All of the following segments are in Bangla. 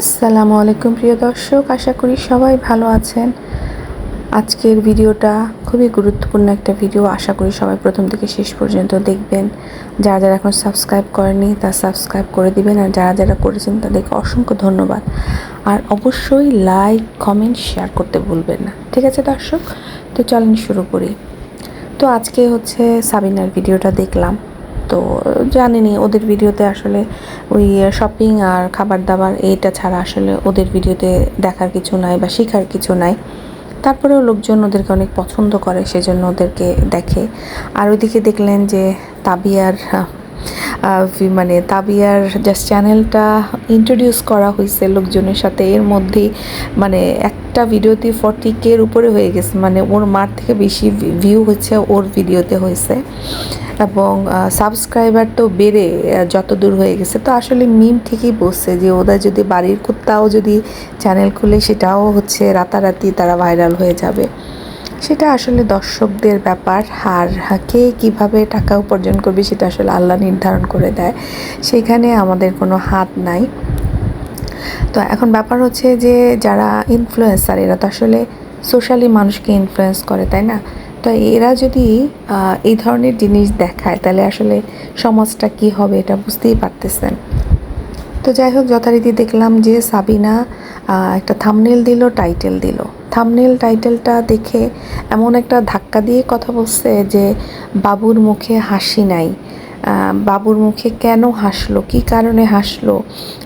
আসসালামু আলাইকুম প্রিয় দর্শক, আশা করি সবাই ভালো আছেন। আজকের ভিডিওটা খুবই গুরুত্বপূর্ণ একটা ভিডিও, আশা করি সবাই প্রথম থেকে শেষ পর্যন্ত দেখবেন। যারা যারা এখন সাবস্ক্রাইব করেনি তা সাবস্ক্রাইব করে দিবেন, আর যারা যারা করেছেন, তাদেরকে অসংখ্য ধন্যবাদ। আর অবশ্যই লাইক, কমেন্ট, শেয়ার করতে ভুলবেন না। ঠিক আছে দর্শক? তো চলেন শুরু করি। তো আজকে হচ্ছে সাবিনার ভিডিওটা দেখলাম। তো জানিনি ওদের ভিডিওতে আসলে ওই শপিং আর খাবার দাবার এইটা ছাড়া আসলে ওদের ভিডিওতে দেখার কিছু নাই বা শেখার কিছু নাই। তারপরেও লোকজন ওদেরকে অনেক পছন্দ করে, সেজন্য ওদেরকে দেখে। আর ওইদিকে দেখলেন যে তাবিয়ার মানে তাবিয়ার জাস্ট চ্যানেলটা ইন্ট্রোডিউস করা হয়েছে লোকজনের সাথে। এর মধ্যেই মানে একটা ভিডিওতে ফর্টি কের উপরে হয়ে গেছে। মানে ওর মার থেকে বেশি ভিউ হচ্ছে ওর ভিডিওতে হয়েছে। এবং সাবস্ক্রাইবার তো বেড়ে যত দূর হয়ে গেছে। তো আসলে মিম ঠিকই বসছে যে ওরা যদি বাড়ির কুত্তাও যদি চ্যানেল খুলে, সেটাও হচ্ছে রাতারাতি তারা ভাইরাল হয়ে যাবে। সেটা আসলে দর্শকদের ব্যাপার, আর কে কীভাবে টাকা উপার্জন করবে সেটা আসলে আল্লাহ নির্ধারণ করে দেয়। সেখানে আমাদের কোনো হাত নাই। তো এখন ব্যাপার হচ্ছে যে, যারা ইনফ্লুয়েন্সার এরা তো আসলে সোশ্যালি মানুষকে ইনফ্লুয়েন্স করে, তাই না? তো এরা যদি এই ধরনের জিনিস দেখায়, তাহলে আসলে সমাজটা কি হবে এটা বুঝতেই পারতেছেন। তো যাই হোক, যথারীতি দেখলাম যে সাবিনা একটা থামনেল দিল টাইটেল দিল। থামনেল টাইটেলটা দেখে এমন একটা ধাক্কা দিয়ে কথা বলছে যে, বাবুর মুখে হাসি নাই। বাবুর মুখে কেন হাসলো? কি কারণে হাসলো?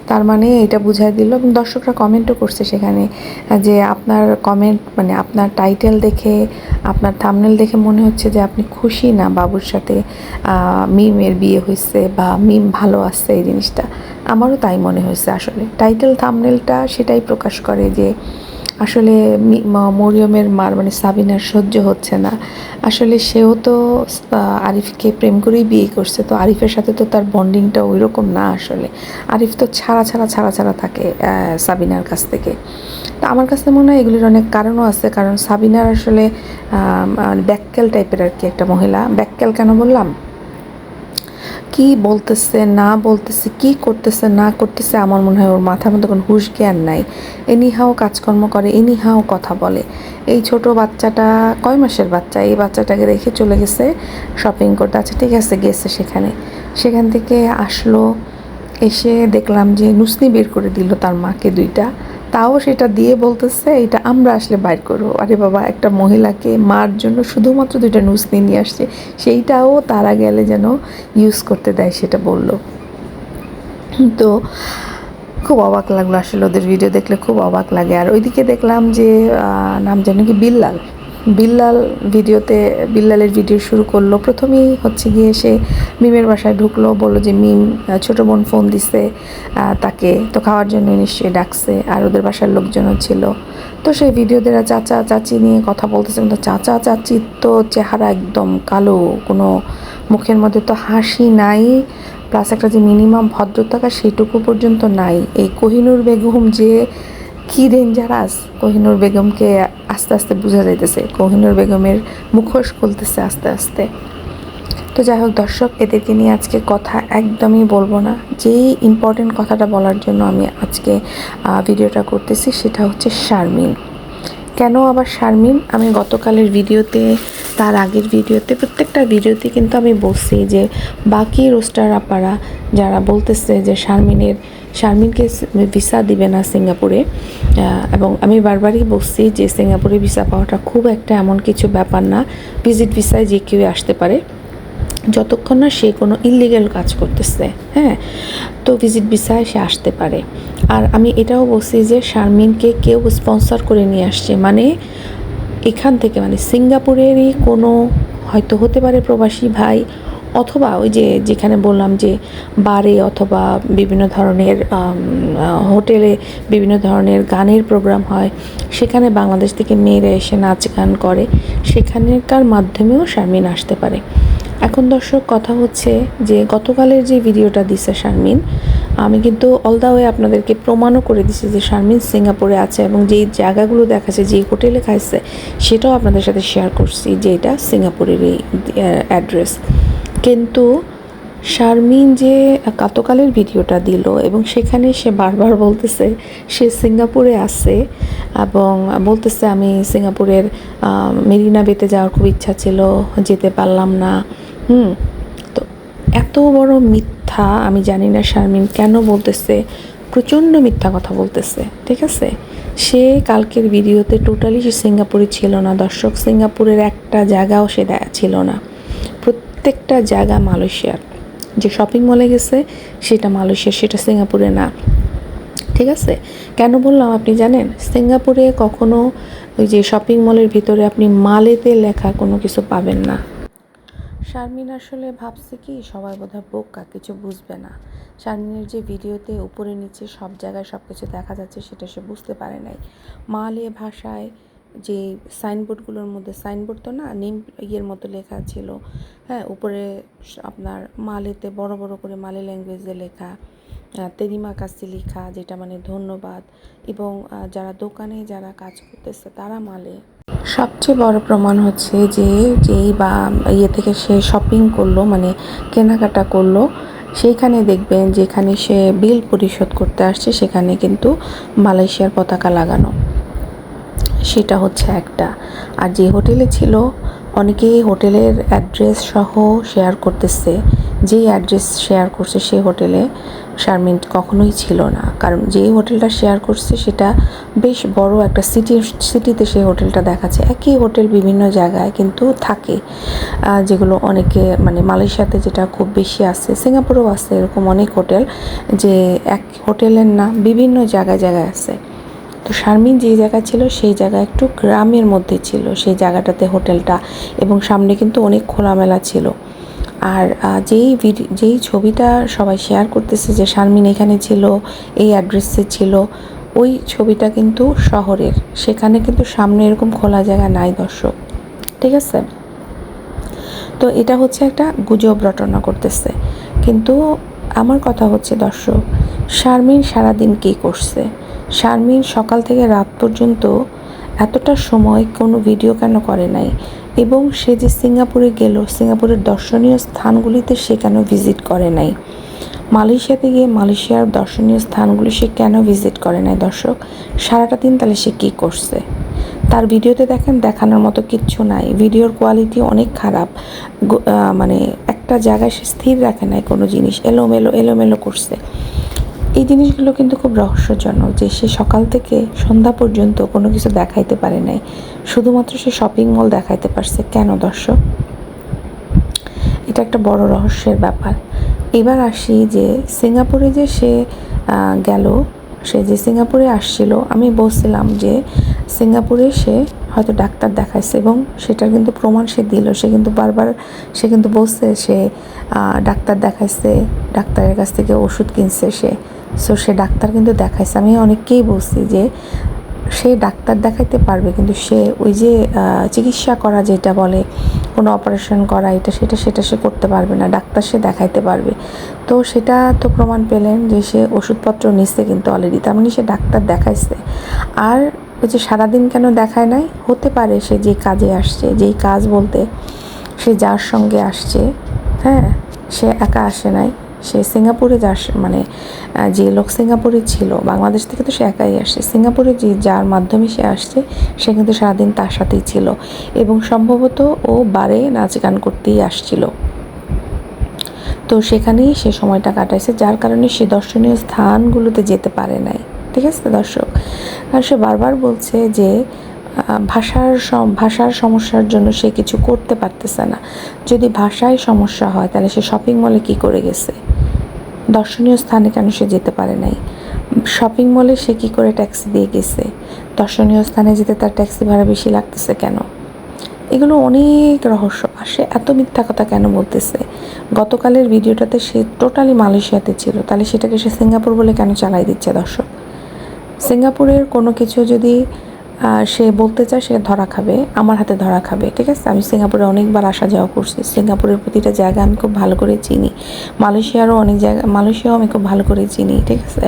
তার মানে এটা বুঝাই দিল এবং দর্শকরা কমেন্টও করছে সেখানে যে আপনার কমেন্ট মানে আপনার টাইটেল দেখে, আপনার থামনেল দেখে মনে হচ্ছে যে আপনি খুশি না বাবুর সাথে মিমের বিয়ে হয়েছে বা মিম ভালো আসছে এই জিনিসটা। আমারও তাই মনে হয়েছে আসলে। টাইটেল থামনেলটা সেটাই প্রকাশ করে যে আসলে মরিয়মের মার মানে সাবিনার সহ্য হচ্ছে না। আসলে সেও তো আরিফকে প্রেম করেই বিয়ে করছে, তো আরিফের সাথে তো তার বন্ডিংটা ওই রকম না আসলে। আরিফ তো ছাড়া ছাড়া ছাড়া ছাড়া থাকে সাবিনার কাছ থেকে। তো আমার কাছে মনে হয় এগুলির অনেক কারণও আছে, কারণ সাবিনার আসলে ব্যাককেল টাইপের আর কি একটা মহিলা। ব্যাককেল কেন বললাম? কি বলতেছে, না বলতেছে, কি করতেছে, না করতেছে, আমার মনে হয় ওর মাথার মধ্যে কোনো হুশ জ্ঞান নাই। এনিহাও কাজকর্ম করে এনিহাও কথা বলে। এই ছোট বাচ্চাটা কয় মাসের বাচ্চা? এই বাচ্চাটাকে রেখে চলে গেছে শপিং করতে। আচ্ছা ঠিক আছে, গেছে সেখানে। সেখান থেকে আসলো, এসে দেখলাম যে নুসনি বের করে দিল তার মাকে দুইটা। তাও সেটা দিয়ে বলতেছে, এটা আমরা আসলে বাইর করব। আরে বাবা, একটা মহিলাকে মার জন্য শুধুমাত্র দুইটা নুস নিয়ে আসছে, সেইটাও তারা গেলে যেন ইউজ করতে দেয় সেটা বলল। তো খুব অবাক লাগল আসলে ওদের ভিডিও দেখলে, খুব অবাক লাগে। আর ওইদিকে দেখলাম যে নাম যেন কি বিল্লাল। বিল্লাল ভিডিওতে, বিল্লালের ভিডিও শুরু করল। প্রথমেই হচ্ছে গিয়ে সে মিমের বাসায় ঢুকলো, বলল যে, মিম ছোটো বোন ফোন দিছে তাকে তো খাওয়ার জন্য নিশ্চয়ই ডাকছে, আর ওদের বাসার লোকজনও ছিল। তো সেই ভিডিওতে চাচা, চাচি নিয়ে কথা বলতেছে, কিন্তু চাচা, চাচির তো চেহারা একদম কালো, কোনো মুখের মধ্যে তো হাসি নাই প্লাস একটা যে মিনিমাম ভদ্রতা সেইটুকু পর্যন্ত নাই। এই কোহিনুর বেগম যে কি ডেঞ্জারাস কোহিনুর বেগমকে আস্তে আস্তে বোঝা যাইতেছে। কোহিনুর বেগমের মুখোশ খুলতেছে আস্তে আস্তে। তো যাই হোক, দর্শক, এদেরকে নিয়ে আজকে কথা একদমই বলব না। যেই ইম্পর্টেন্ট কথাটা বলার জন্য আমি আজকে ভিডিওটা করতেছি সেটা হচ্ছে শারমিন। কেন আবার শারমিন? আমি গতকালের ভিডিওতে, তার আগের ভিডিওতে, প্রত্যেকটা ভিডিওতে কিন্তু আমি বলছি যে, বাকি রোস্টার আপারা যারা বলতেছে যে শারমিনের শারমিনকে ভিসা দিবে না সিঙ্গাপুরে এবং আমি বারবারই বলছি যে সিঙ্গাপুরে ভিসা পাওয়াটা খুব একটা এমন কিছু ব্যাপার না। ভিজিট ভিসায় যে কেউ আসতে পারে। যতক্ষণ না সে কোনো ইলিগ্যাল কাজ করতেছে হ্যাঁ তো ভিজিট ভিসায় সে আসতে পারে। আর আমি এটাও বলছি যে শারমিনকে কেউ স্পন্সর করে নিয়ে আসছে। মানে এখান থেকে মানে সিঙ্গাপুরেরই কোনো হয়তো হতে পারে প্রবাসী ভাই অথবা ওই যে যেখানে বললাম যে বারে অথবা বিভিন্ন ধরনের হোটেলে বিভিন্ন ধরনের গানের প্রোগ্রাম হয়, সেখানে বাংলাদেশ থেকে মেয়েরা এসে নাচ গান করে, সেখানকার মাধ্যমেও শারমিন আসতে পারে। এখন দর্শক, কথা হচ্ছে যে গতকালের যে ভিডিওটা দিছে শারমিন, আমি কিন্তু অল দা ওয়ে আপনাদেরকে প্রমাণও করে দিছি যে শারমিন সিঙ্গাপুরে আছে এবং যেই জায়গাগুলো দেখাচ্ছে, যেই হোটেলে খাইছে, সেটাও আপনাদের সাথে শেয়ার করছি যে এটা সিঙ্গাপুরের এই অ্যাড্রেস কিন্তু শারমিন যে গতকালের ভিডিওটা দিল এবং সেখানে সে বারবার বলতেছে, সে সিঙ্গাপুরে আছে এবং বলতেছে, আমি সিঙ্গাপুরের মেরিনা বেতে যাওয়ার খুব ইচ্ছা ছিল, যেতে পারলাম না। হুম, তো এত বড় মিথ্যা আমি জানি না শারমিন কেন বলতেছে, প্রচণ্ড মিথ্যা কথা বলতেছে, ঠিক আছে? সে কালকের ভিডিওতে টোটালি সে সিঙ্গাপুরে ছিল না, দর্শক সিঙ্গাপুরের একটা জায়গাও সে ছিল না। প্রত্যেকটা জায়গা মালয়েশিয়ার। যে শপিং মলে গেছে, সেটা মালয়েশিয়া সেটা সিঙ্গাপুরে না। ঠিক আছে? কেন বললাম আপনি জানেন? সিঙ্গাপুরে কখনো ওই যে শপিং মলের ভিতরে আপনি মালেতে লেখা কোনো কিছু পাবেন না। শারমিন আসলে ভাবছে কি, সবাই বোধহয় বোকা, কিছু বুঝবে না। শারমিনের যে ভিডিওতে উপরে নিচে সব জায়গায় সব কিছু দেখা যাচ্ছে, সেটা সে বুঝতে পারে নাই। মালে ভাষায় যে সাইনবোর্ডগুলোর মধ্যে সাইনবোর্ড তো না নেম ইয়ের মতো লেখা ছিল। হ্যাঁ উপরে আপনার মালেতে, বড় বড় করে মালে ল্যাঙ্গুয়েজে লেখা তেরিমা কাসি লেখা, যেটা মানে ধন্যবাদ। এবং যারা দোকানে যারা কাজ করতেছে, তারা মালে। সবচেয়ে বড় প্রমাণ হচ্ছে যে, যেই বা ইয়ে থেকে সে শপিং করল মানে কেনাকাটা করল, সেইখানে দেখবেন যেখানে সে বিল পরিশোধ করতে আসছে, সেখানে কিন্তু মালয়েশিয়ার পতাকা লাগানো। সেটা হচ্ছে একটা। আর যে হোটেলে ছিল, অনেকেই হোটেলের অ্যাড্রেস সহ শেয়ার করতেছে। যেই অ্যাড্রেস শেয়ার করছে সেই হোটেলে শারমিন কখনোই ছিল না। কারণ যেই হোটেলটা শেয়ার করছে সেটা বেশ বড় একটা সিটি, সিটিতে সেই হোটেলটা দেখাচ্ছে। একই হোটেল বিভিন্ন জায়গায় কিন্তু থাকে। যেগুলো অনেকে মানে মালয়েশিয়াতে যেটা খুব বেশি আছে, সিঙ্গাপুরেও আছে এরকম অনেক হোটেল যে এক হোটেলের না বিভিন্ন জায়গায় জায়গায় আছে। তো শারমিন যে জায়গা ছিল, সেই জায়গা একটু গ্রামের মধ্যে ছিল, সেই জায়গাটাতে হোটেলটা এবং সামনে কিন্তু অনেক খোলামেলা ছিল। আর যেই যেই ছবিটা সবাই শেয়ার করতেছে যে শারমিন এখানে ছিল, এই অ্যাড্রেসে ছিল, ওই ছবিটা কিন্তু শহরের। সেখানে কিন্তু সামনে এরকম খোলা জায়গা নাই দর্শক। ঠিক আছে? তো এটা হচ্ছে একটা গুজব রটনা করতেছে। কিন্তু আমার কথা হচ্ছে দর্শক, শারমিন সারাদিন কী করছে? শারমিন সকাল থেকে রাত পর্যন্ত এতটা সময় কোনো ভিডিও কেন করে নাই? এবং সে যে সিঙ্গাপুরে গেল, সিঙ্গাপুরের দর্শনীয় স্থানগুলিতে সে কেন ভিজিট করে নাই? মালয়েশিয়াতে গিয়ে মালয়েশিয়ার দর্শনীয় স্থানগুলি সে কেন ভিজিট করে নাই? দর্শক, সারাটা দিন তাহলে সে কী করছে? তার ভিডিওতে দেখেন, দেখানোর মতো কিচ্ছু নাই। ভিডিওর কোয়ালিটি অনেক খারাপ। মানে একটা জায়গায় সে স্থির রাখে নাই কোনো জিনিস। এলোমেলো এলোমেলো করছে। এই জিনিসগুলো কিন্তু খুব রহস্যজনক যে সে সকাল থেকে সন্ধ্যা পর্যন্ত কোনো কিছু দেখাইতে পারে নাই। শুধুমাত্র সে শপিং মল দেখাইতে পারছে। কেন দর্শক? এটা একটা বড় রহস্যের ব্যাপার। এবার আসি যে সিঙ্গাপুরে যে সে গেল, সে যে সিঙ্গাপুরে আসছিল, আমি বলছিলাম যে সিঙ্গাপুরে সে হয়তো ডাক্তার দেখাইছে এবং সেটার কিন্তু প্রমাণ সে দিল। সে কিন্তু বারবার, সে কিন্তু বলছে সে ডাক্তার দেখাইছে, ডাক্তারের কাছ থেকে ওষুধ কিনছে সে। সো সে ডাক্তার কিন্তু দেখাইছে। আমি অনেককেই বলছি যে, সে ডাক্তার দেখাইতে পারবে, কিন্তু সে ওই যে চিকিৎসা করা যেটা বলে, কোনো অপারেশন করা, এটা সেটা সেটা সে করতে পারবে না, ডাক্তার সে দেখাইতে পারবে। তো সেটা তো প্রমাণ পেলেন যে, সে ওষুধপত্র নিচ্ছে কিন্তু অলরেডি তার মানে সে ডাক্তার দেখাইছে। আর ওই যে সারাদিন কেন দেখায় নাই? হতে পারে সে যে কাজে আসছে, যেই কাজ বলতে সে যার সঙ্গে আসছে হ্যাঁ সে একা আসে নাই। সে সিঙ্গাপুরে যার মানে যে লোক সিঙ্গাপুরে ছিল, বাংলাদেশ থেকে তো সে একাই আসছে সিঙ্গাপুরে যে, যার মাধ্যমে সে আসছে, সে কিন্তু সারাদিন তার সাথেই ছিল। এবং সম্ভবত ও বারে নাচ গান করতেই আসছিল। তো সেখানেই সে সময়টা কাটাইছে, যার কারণে সে দর্শনীয় স্থানগুলোতে যেতে পারে নাই। ঠিক আছে দর্শক? আর সে বারবার বলছে যে ভাষার ভাষার সমস্যার জন্য সে কিছু করতে পারতেছে না। যদি ভাষায় সমস্যা হয়, তাহলে সে শপিং মলে কি করে গেছে? দর্শনীয় স্থানে কেন সে যেতে পারে নাই? শপিং মলে সে কী করে ট্যাক্সি দিয়ে গেছে? দর্শনীয় স্থানে যেতে তার ট্যাক্সি ভাড়া বেশি লাগতেছে কেন? এগুলো অনেক রহস্য, আর সে এত মিথ্যা কথা কেন বলতেছে? গতকালের ভিডিওটাতে সে টোটালি মালয়েশিয়াতে ছিল, তাহলে সেটাকে সে সিঙ্গাপুর বলে কেন চালাই দিচ্ছে দর্শক? সিঙ্গাপুরের কোনো কিছু যদি সে বলতে চায় সে ধরা খাবে, আমার হাতে ধরা খাবে, ঠিক আছে? আমি সিঙ্গাপুরে অনেকবার আসা যাওয়া করছি। সিঙ্গাপুরের প্রতিটা জায়গা আমি খুব ভালো করে চিনি। মালয়েশিয়ারও অনেক জায়গা, মালয়েশিয়াও আমি খুব ভালো করে চিনি, ঠিক আছে?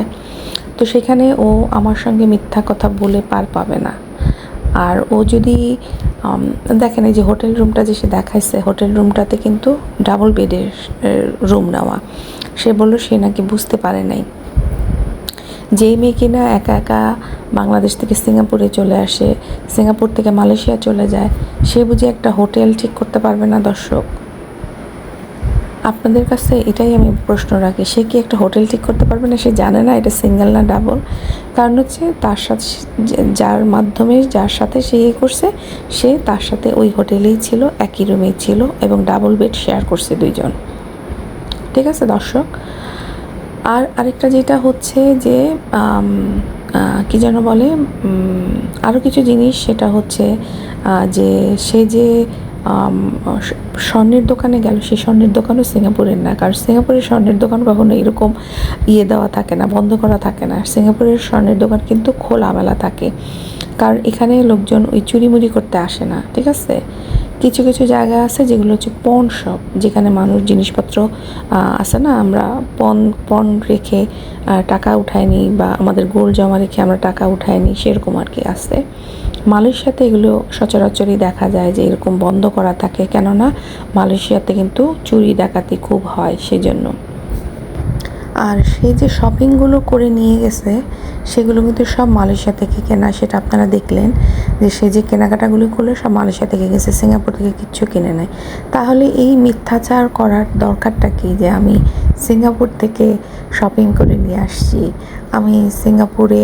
তো সেখানে ও আমার সঙ্গে মিথ্যা কথা বলে পার পাবে না। আর ও যদি দেখেন এই যে হোটেল রুমটা যে সে দেখাইছে, হোটেল রুমটাতে কিন্তু ডাবল বেডের রুম নেওয়া। সে বলল সে নাকি বুঝতে পারে নাই। যেই মেয়ে কিনা একা একা বাংলাদেশ থেকে সিঙ্গাপুরে চলে আসে, সিঙ্গাপুর থেকে মালয়েশিয়া চলে যায়, সে বুঝে একটা হোটেল ঠিক করতে পারবে না দর্শক? আপনাদের কাছে এটাই আমি প্রশ্ন রাখি, সে কি একটা হোটেল ঠিক করতে পারবে না? সে জানে না এটা সিঙ্গেল না ডাবল। কারণ হচ্ছে তার সাথে যার মাধ্যমে, যার সাথে সে ইয়ে করছে, সে তার সাথে ওই হোটেলেই ছিল, একই রুমেই ছিল এবং ডাবল বেড শেয়ার করছে দুইজন। ঠিক আছে দর্শক? আর আরেকটা যেটা হচ্ছে যে কি যেন বলে আরও কিছু জিনিস সেটা হচ্ছে যে সে যে স্বর্ণের দোকানে গেল সেই স্বর্ণের দোকানও সিঙ্গাপুরের না। কারণ সিঙ্গাপুরের স্বর্ণের দোকান কখনো এরকম ইয়ে দেওয়া থাকে না, বন্ধ করা থাকে না। সিঙ্গাপুরের স্বর্ণের দোকান কিন্তু খোলামেলা থাকে। কারণ এখানে লোকজন ওই চুরিমুরি করতে আসে না, ঠিক আছে? কিছু কিছু জায়গা আছে যেগুলো হচ্ছে পণ শপ যেখানে মানুষ জিনিসপত্র আসে আছে না, আমরা পণ পণ রেখে টাকা উঠায় নিই বা আমাদের গোল জমা রেখে আমরা টাকা উঠায় নিই সেরকম আর কি আসে মালয়েশিয়াতে এগুলো সচরাচরই দেখা যায় যে এরকম বন্ধ করা থাকে, কেননা মালয়েশিয়াতে কিন্তু চুরি ডাকাতি খুব হয় সেজন্য। আর সে যে শপিংগুলো করে নিয়ে গেছে, সেগুলো কিন্তু সব মালয়েশিয়া থেকে কেনা, সেটা আপনারা দেখলেন যে সে যে কেনাকাটাগুলি করল, সব মালয়েশিয়া থেকে গেছে, সিঙ্গাপুর থেকে কিচ্ছু কিনে নেয়। তাহলে এই মিথ্যাচার করার দরকারটা কি যে আমি সিঙ্গাপুর থেকে শপিং করে নিয়ে আসছি? আমি সিঙ্গাপুরে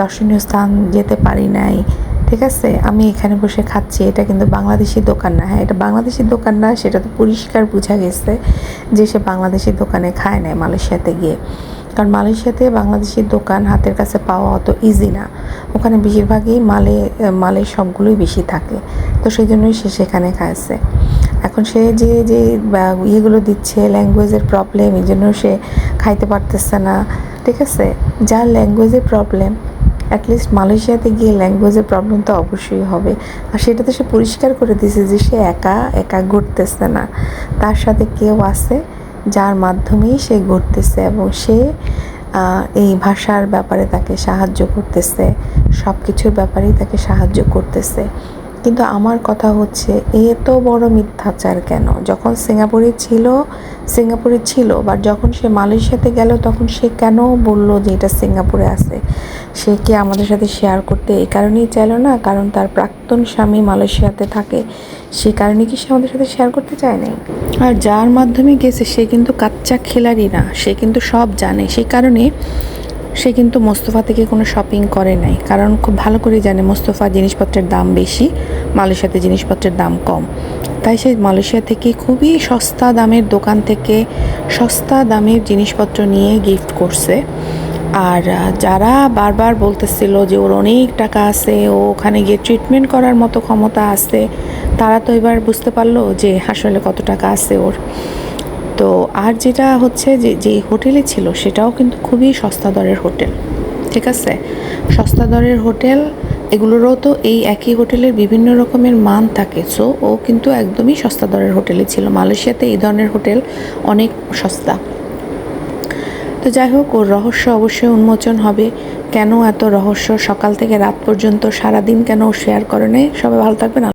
দর্শনীয় স্থান যেতে পারি নাই ঠিক আছে? আমি এখানে বসে খাচ্ছি। এটা কিন্তু বাংলাদেশি দোকান না। হ্যাঁ এটা বাংলাদেশি দোকান না, সেটা তো পরিষ্কার বোঝা গেছে যে সে বাংলাদেশি দোকানে খায় নাই মালয়েশিয়াতে গিয়ে। কারণ মালয়েশিয়াতে বাংলাদেশি দোকান হাতের কাছে পাওয়া অত ইজি না। ওখানে বেশিরভাগই মালে, মালের সবগুলোই বেশি থাকে। তো সেই জন্যই সে সেখানে খাইছে। এখন সে যে যে ইয়েগুলো দিচ্ছে ল্যাঙ্গুয়েজের প্রবলেম এই জন্য সে খাইতে পারতেছে না। ঠিক আছে? যার ল্যাঙ্গুয়েজের প্রবলেম অ্যাটলিস্ট মালয়েশিয়াতে গিয়ে ল্যাঙ্গুয়েজের প্রবলেম তো অবশ্যই হবে। আর সেটা তো সে পরিষ্কার করে দিছে যে সে একা একা ঘুরতেছে না। তার সাথে কেউ আছে যার মাধ্যমেই সে ঘুরতেছে এবং সে এই ভাষার ব্যাপারে তাকে সাহায্য করতেছে সব কিছুর ব্যাপারেই তাকে সাহায্য করতেছে। কিন্তু আমার কথা হচ্ছে এত বড় মিথ্যাচার কেন? যখন সিঙ্গাপুরে ছিল সিঙ্গাপুরে ছিল বা যখন সে মালয়েশিয়াতে গেল, তখন সে কেন বলল যে এটা সিঙ্গাপুরে আছে? সে কি আমাদের সাথে শেয়ার করতে এই কারণেই চাইলো না? কারণ তার প্রাক্তন স্বামী মালয়েশিয়াতে থাকে সে কারণে কি সে আমাদের সাথে শেয়ার করতে চায় নাই? আর যার মাধ্যমে গেছে, সে কিন্তু কাচ্চা খেলারই না, সে কিন্তু সব জানে। সেই কারণে সে কিন্তু মোস্তফা থেকে কোনো শপিং করে নাই। কারণ খুব ভালো করে জানে মোস্তফা জিনিসপত্রের দাম বেশি, মালয়েশিয়াতে জিনিসপত্রের দাম কম। তাই সে মালয়েশিয়া থেকে খুবই সস্তা দামের দোকান থেকে সস্তা দামের জিনিসপত্র নিয়ে গিফট করছে। আর যারা বারবার বলতেছিল যে ওর অনেক টাকা আছে, ও ওখানে গিয়ে ট্রিটমেন্ট করার মতো ক্ষমতা আছে, তারা তো এবার বুঝতে পারল যে আসলে কত টাকা আছে ওর। তো আর যেটা হচ্ছে যে যে হোটেলে ছিল সেটাও কিন্তু খুবই সস্তা দরের হোটেল, ঠিক আছে? সস্তা দরের হোটেল, এগুলোরও তো এই একই হোটেলের বিভিন্ন রকমের মান থাকে সো ও কিন্তু একদমই সস্তা দরের হোটেলে ছিল। মালয়েশিয়াতে এই ধরনের হোটেল অনেক সস্তা। তো যাই হোক, ওর রহস্য অবশ্যই উন্মোচন হবে। কেন এত রহস্য? সকাল থেকে রাত পর্যন্ত সারাদিন কেন শেয়ার করে নেই? সবাই ভালো থাকবেন।